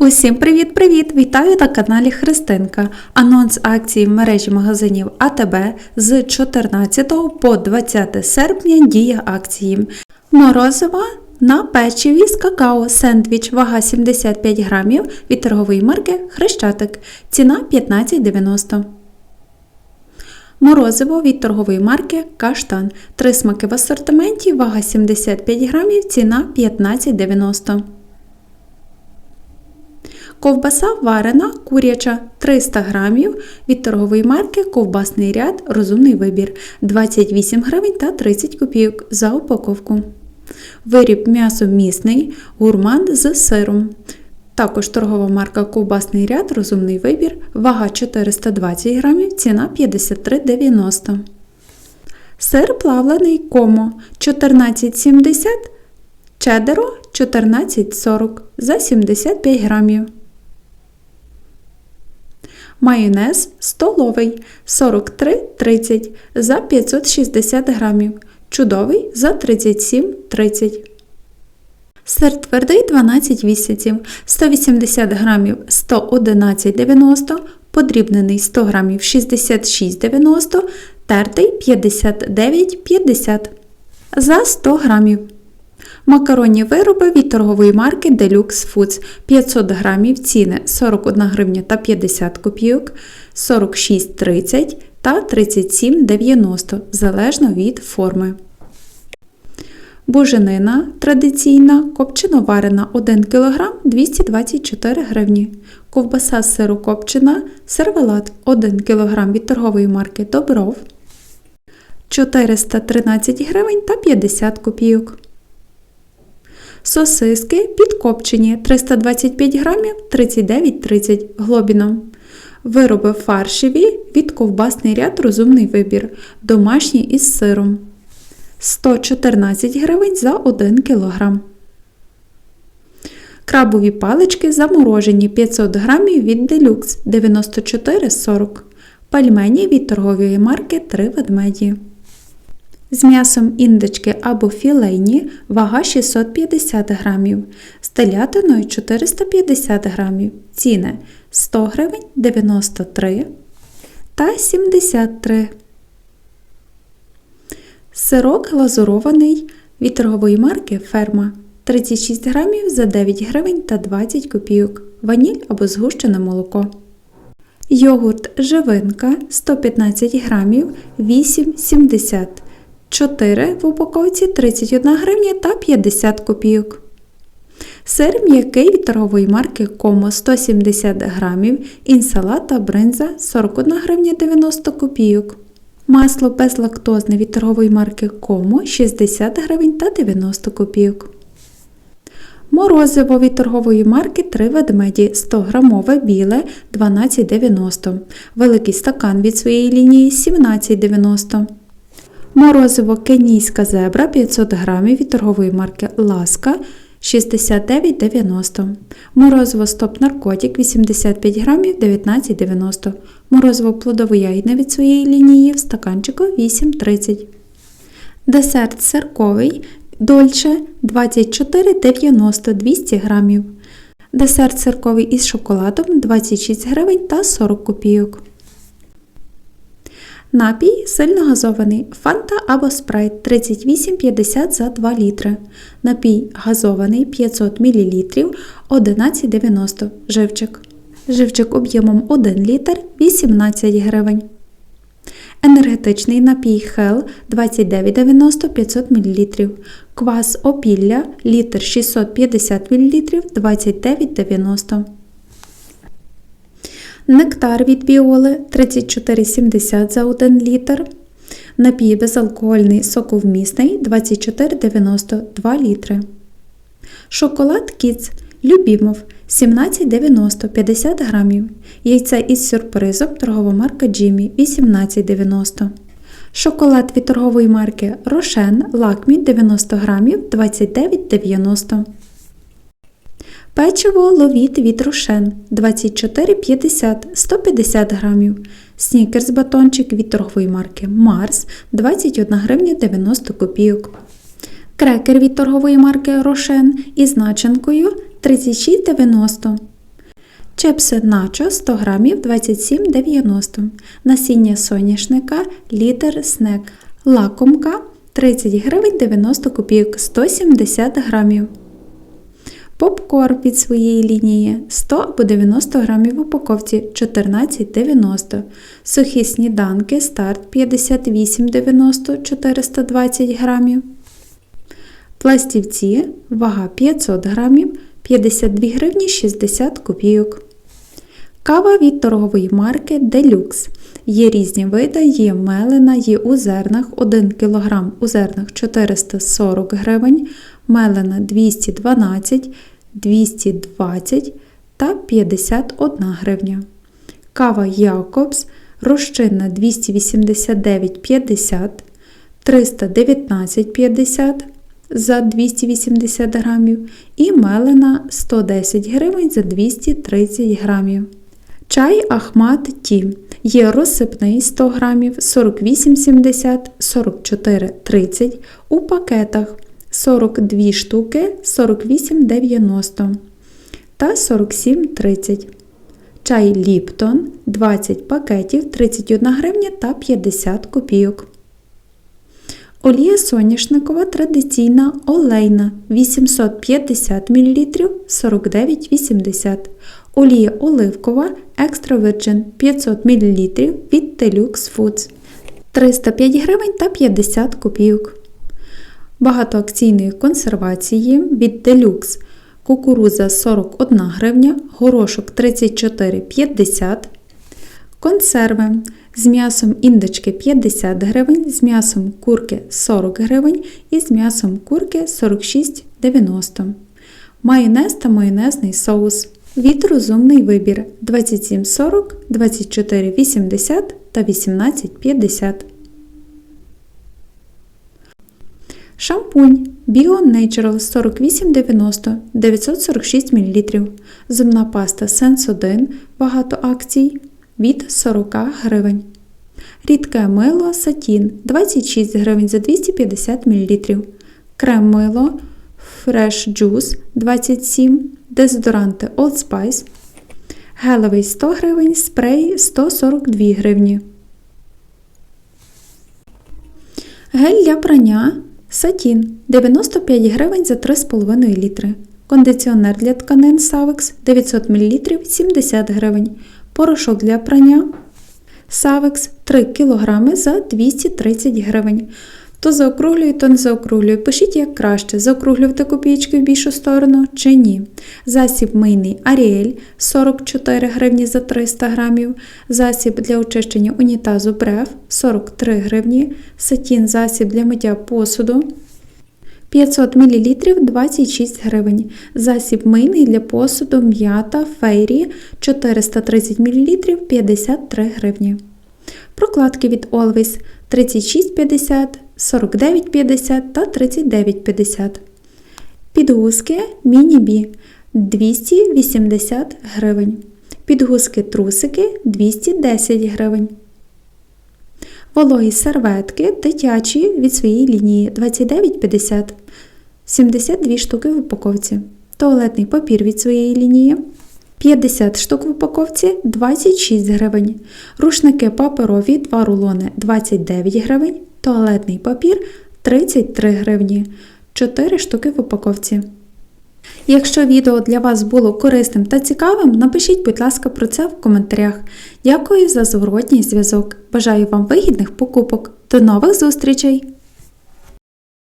Усім привіт-привіт! Вітаю на каналі Христинка. Анонс акції в мережі магазинів АТБ з 14 по 20 серпня діє акції. Морозиво на печиві з какао сендвіч, вага 75 грамів від торгової марки Хрещатик. Ціна 15,90. Морозиво від торгової марки Каштан. Три смаки в асортименті, вага 75 грамів, ціна 15,90. Ковбаса варена куряча 300 грамів від торгової марки Ковбасний ряд Розумний вибір 28 гривень та 30 копійок за упаковку. Виріб м'ясомісний гурман з сиром. Також торгова марка Ковбасний ряд Розумний вибір, вага 420 грамів, ціна 53,90. Сир плавлений комо 14,70 Чедеро 14,40 за 75 грамів. Майонез столовий 43,30 за 560 грамів. Чудовий за 37,30. Сир твердий 12 місяців 180 грамів 111,90, подрібнений 100 грамів 66,90, тертий 59,50 за 100 грамів. Макаронні вироби від торгової марки Deluxe Foods 500 грамів ціни 41 гривня та 50 копійок, 46,30 та 37,90 залежно від форми. Буженина традиційна, копчено-варена 1 кг 224 гривні. Ковбаса сирокопчена, сервелат 1 кг від торгової марки Добров 413 гривень та 50 копійок. Сосиски підкопчені 325 грамів 39,30 глобіном. Вироби фаршеві від ковбасний ряд розумний вибір. Домашні із сиром. 114 гривень за 1 кг. Крабові палички заморожені 500 грамів від Deluxe 94,40 Пальмені від торгової марки 3 ведмеді. З м'ясом індички або філейні вага 650 грамів, з телятиною 450 грамів, ціни 100 гривень 93 та 73. Сирок глазурований від торгової марки Ферма 36 грамів за 9 гривень та 20 копійок, ваніль або згущене молоко. Йогурт живинка 115 грамів 8,70 4 в упаковці 31 гривня та 50 копійок. Сир м'який від торгової марки Комо 170 грамів, інсалата бринза 41 гривня 90 копійок. Масло безлактозне від торгової марки Комо 60 гривень та 90 копійок. Морозиво від торгової марки 3 ведмеді 100 грамове біле 12,90 Великий стакан від своєї лінії 17,90 Морозиво кенійська зебра 500 грамів від торгової марки Ласка 69,90 Морозиво стоп наркотик 85 грамів 19,90 Морозиво плодово-ягідне від своєї лінії в стаканчику 8,30 Десерт сирковий Дольче 24,90 200 грамів. Десерт сирковий із шоколадом 26 гривень та 40 копійок. Напій сильно газований фанта або спрайт 38,50 за 2 літри. Напій газований 500 мл 11,90 живчик. Живчик об'ємом 1 літр 18 гривень. Енергетичний напій Хел 29,90 500 мл. Квас опілля літр 650 мл 29,90 Нектар від біоли 34,70 за 1 літр. Напій безалкогольний соковмісний 24,90 2 літри. Шоколад Кіц Любімов 17,90 50 грамів. Яйце із сюрпризом торгова марка Джиммі 18,90. Шоколад від торгової марки Рошен Лакмі 90 грамів 29,90. Печиво ловіт від Рошен 24,50 150 грамів. Снікерс батончик від торгової марки Марс 21 гривня 90 копійок. Крекер від торгової марки Рошен із начинкою 36,90. Чипси начо 100 грамів 27,90. Насіння соняшника літер снек. Лакомка 30 гривень 90 копійок 170 грамів. Попкорн від своєї лінії 100 або 90 грамів в упаковці 14,90. Сухі сніданки старт 58,90 420 грамів. Пластівці вага 500 грамів 52 гривні 60 копійок. Кава від торгової марки Deluxe. Є різні види, є мелена, є у зернах 1 кг у зернах 440 гривень, мелена 212, 220 та 51 гривня. Кава Якобс розчинна 289,50, 319,50 за 280 грамів і мелена 110 гривень за 230 грамів. Чай Ахмат Ті. Є розсипний 100 грамів 48,70, 44,30 у пакетах 42 штуки 48,90 та 47,30. Чай Ліптон 20 пакетів 31 гривня та 50 копійок. Олія соняшникова традиційна олейна 850 мл 49,80 Олія оливкова Extra Virgin 500 мл від Deluxe Foods. 305 гривень та 50 копійок. Багатоакційної консервації від Deluxe кукуруза 41 гривня, горошок 34,50 Консерви. З м'ясом індички 50 гривень, з м'ясом курки 40 гривень і з м'ясом курки 46,90 Майонез та майонезний соус. Від розумний вибір 27,40, 24,80 та 18,50. Шампунь Bio Natural 48,90 946 мл. Зубна паста Sense1 багато акцій від 40 гривень. Рідке мило Сатін 26 гривень за 250 мл. Крем мило Fresh Juice 27 дезодоранти Old Spice. Гелевий 100 гривень, спрей 142 гривні. Гель для прання Сатін 95 гривень за 3,5 літри. Кондиціонер для тканин Savex 900 мл 70 гривень. Порошок для прання Savex 3 кг за 230 гривень. То заокруглюю, то не заокруглюю. Пишіть як краще, заокруглювати копійки в більшу сторону чи ні. Засіб мийний Аріель 44 гривні за 300 грамів. Засіб для очищення унітазу Бреф 43 гривні. Сатін засіб для миття посуду 500 мл 26 гривень. Засіб мийний для посуду м'ята фейрі 430 мл 53 гривні. Прокладки від Always 36,50, 49,50 та 39,50. Підгузки Міні-Бі 280 гривень. Підгузки трусики 210 гривень. Вологі серветки дитячі від своєї лінії 29,50 72 штуки в упаковці. Туалетний папір від своєї лінії 50 штук в упаковці 26 гривень. Рушники паперові 2 рулони 29 гривень. Туалетний папір 33 гривні. 4 штуки в упаковці. Якщо відео для вас було корисним та цікавим, напишіть, будь ласка, про це в коментарях. Дякую за зворотній зв'язок. Бажаю вам вигідних покупок. До нових зустрічей!